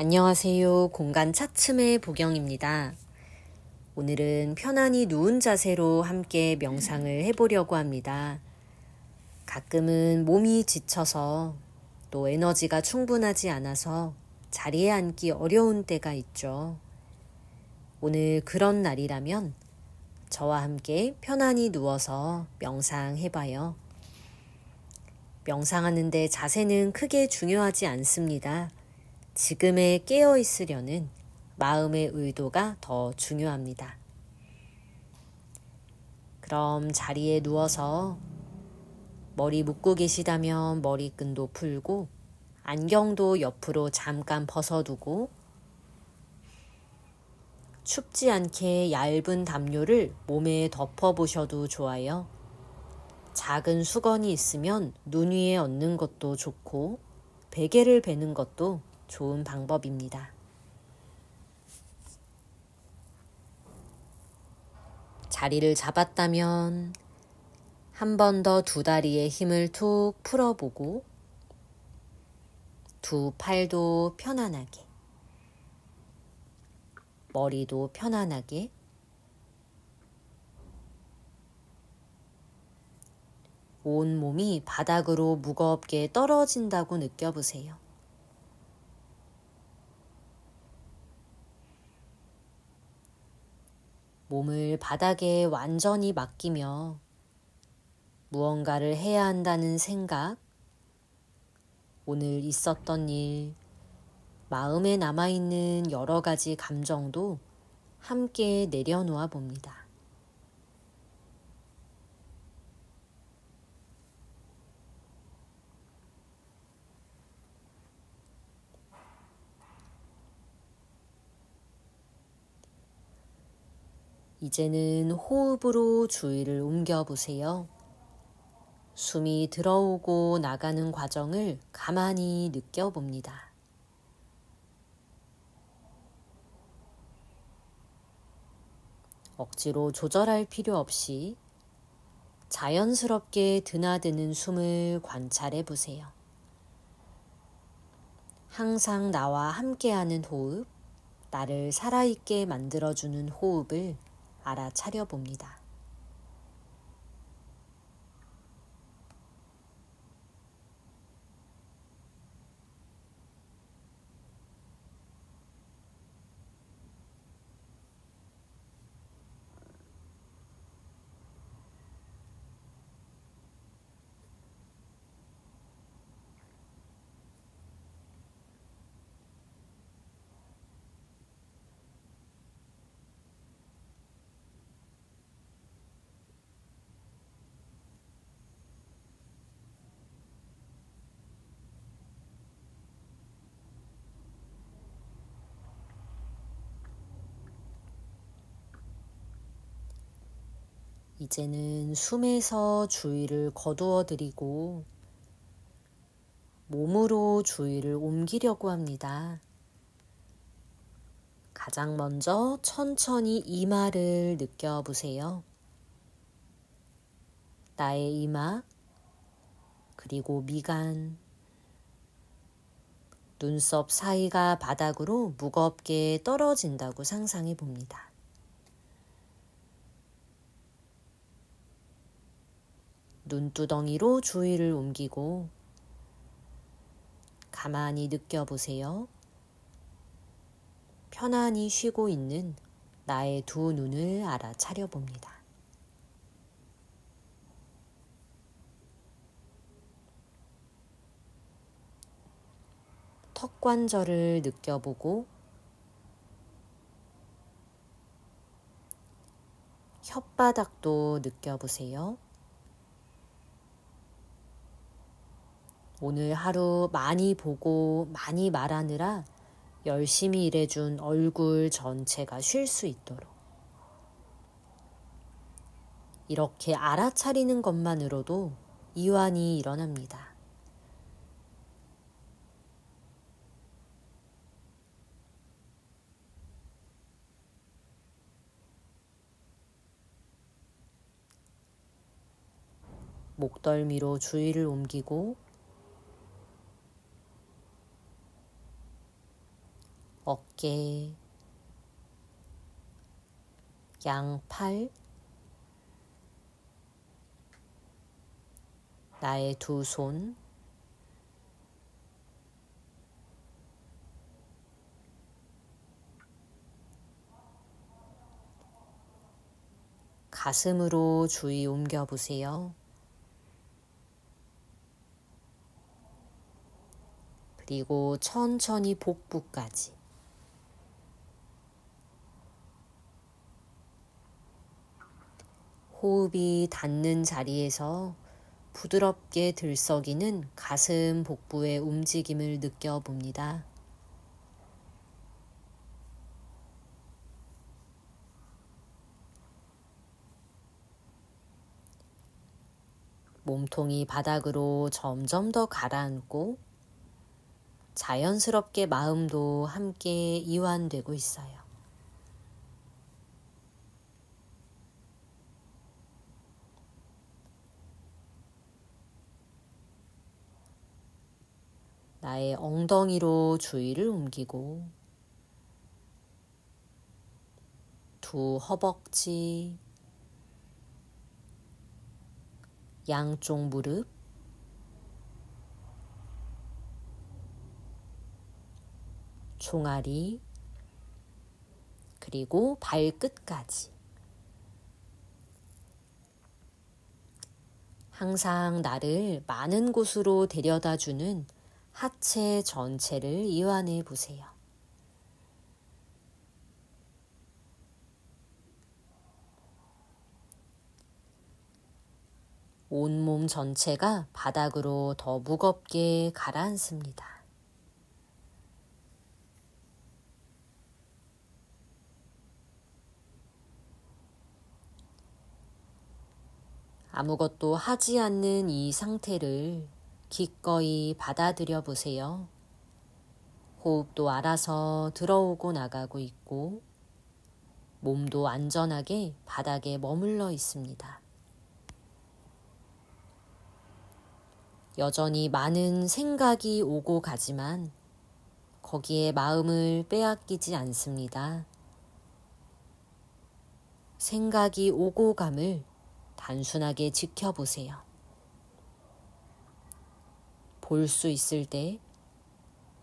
안녕하세요. 공간 차츰의 보경입니다. 오늘은 편안히 누운 자세로 함께 명상을 해보려고 합니다. 가끔은 몸이 지쳐서 또 에너지가 충분하지 않아서 자리에 앉기 어려운 때가 있죠. 오늘 그런 날이라면 저와 함께 편안히 누워서 명상해봐요. 명상하는데 자세는 크게 중요하지 않습니다. 지금에 깨어 있으려는 마음의 의도가 더 중요합니다. 그럼 자리에 누워서 머리 묶고 계시다면 머리끈도 풀고 안경도 옆으로 잠깐 벗어두고 춥지 않게 얇은 담요를 몸에 덮어보셔도 좋아요. 작은 수건이 있으면 눈 위에 얹는 것도 좋고 베개를 베는 것도 좋은 방법입니다. 자리를 잡았다면 한 번 더 두 다리에 힘을 툭 풀어보고 두 팔도 편안하게 머리도 편안하게 온 몸이 바닥으로 무겁게 떨어진다고 느껴보세요. 몸을 바닥에 완전히 맡기며 무언가를 해야 한다는 생각, 오늘 있었던 일, 마음에 남아있는 여러 가지 감정도 함께 내려놓아 봅니다. 이제는 호흡으로 주의를 옮겨 보세요. 숨이 들어오고 나가는 과정을 가만히 느껴봅니다. 억지로 조절할 필요 없이 자연스럽게 드나드는 숨을 관찰해 보세요. 항상 나와 함께하는 호흡, 나를 살아있게 만들어주는 호흡을 알아차려 봅니다. 이제는 숨에서 주의를 거두어 드리고 몸으로 주의를 옮기려고 합니다. 가장 먼저 천천히 이마를 느껴보세요. 나의 이마, 그리고 미간, 눈썹 사이가 바닥으로 무겁게 떨어진다고 상상해 봅니다. 눈두덩이로 주의를 옮기고 가만히 느껴보세요. 편안히 쉬고 있는 나의 두 눈을 알아차려 봅니다. 턱 관절을 느껴보고 혓바닥도 느껴보세요. 오늘 하루 많이 보고 많이 말하느라 열심히 일해준 얼굴 전체가 쉴 수 있도록. 이렇게 알아차리는 것만으로도 이완이 일어납니다. 목덜미로 주의를 옮기고 어깨, 양팔, 나의 두 손, 가슴으로 주의 옮겨 보세요. 그리고 천천히 복부까지. 호흡이 닿는 자리에서 부드럽게 들썩이는 가슴 복부의 움직임을 느껴봅니다. 몸통이 바닥으로 점점 더 가라앉고 자연스럽게 마음도 함께 이완되고 있어요. 나의 엉덩이로 주의를 옮기고 두 허벅지, 양쪽 무릎, 종아리, 그리고 발끝까지. 항상 나를 많은 곳으로 데려다 주는 하체 전체를 이완해 보세요. 온몸 전체가 바닥으로 더 무겁게 가라앉습니다. 아무것도 하지 않는 이 상태를 기꺼이 받아들여 보세요. 호흡도 알아서 들어오고 나가고 있고, 몸도 안전하게 바닥에 머물러 있습니다. 여전히 많은 생각이 오고 가지만 거기에 마음을 빼앗기지 않습니다. 생각이 오고 감을 단순하게 지켜보세요. 볼 수 있을 때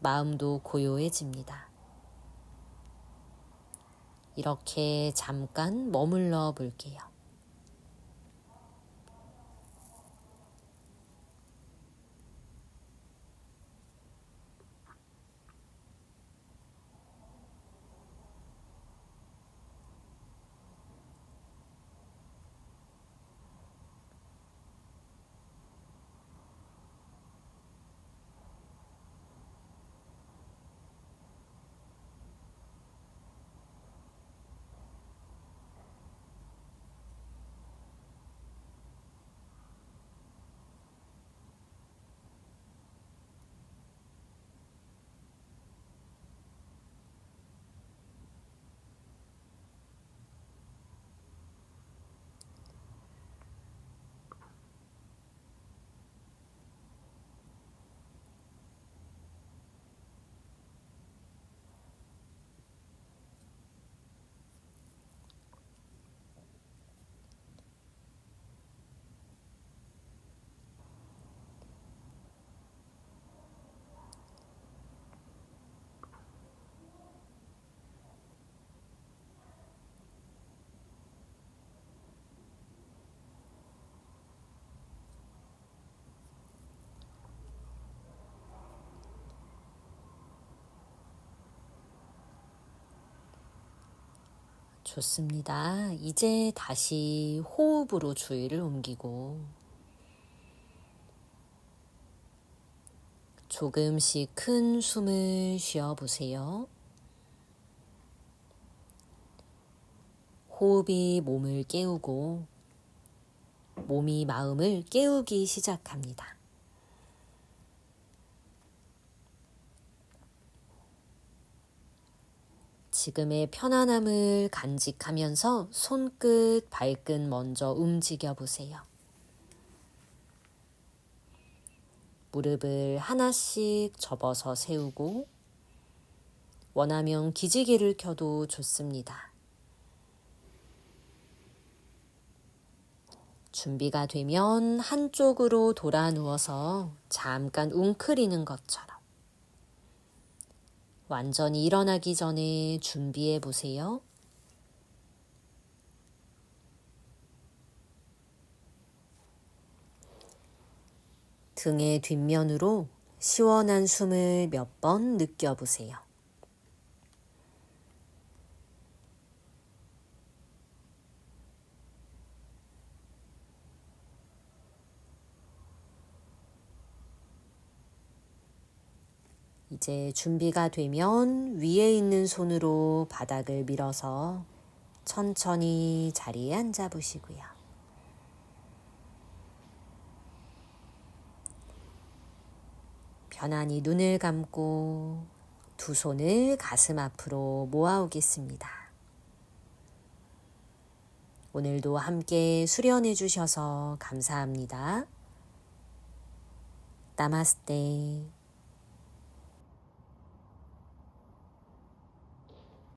마음도 고요해집니다. 이렇게 잠깐 머물러 볼게요. 좋습니다. 이제 다시 호흡으로 주의를 옮기고 조금씩 큰 숨을 쉬어 보세요. 호흡이 몸을 깨우고 몸이 마음을 깨우기 시작합니다. 지금의 편안함을 간직하면서 손끝, 발끝 먼저 움직여 보세요. 무릎을 하나씩 접어서 세우고 원하면 기지개를 켜도 좋습니다. 준비가 되면 한쪽으로 돌아 누워서 잠깐 웅크리는 것처럼 완전히 일어나기 전에 준비해 보세요. 등의 뒷면으로 시원한 숨을 몇 번 느껴보세요. 이제 준비가 되면 위에 있는 손으로 바닥을 밀어서 천천히 자리에 앉아 보시고요. 편안히 눈을 감고 두 손을 가슴 앞으로 모아오겠습니다. 오늘도 함께 수련해 주셔서 감사합니다. 나마스테.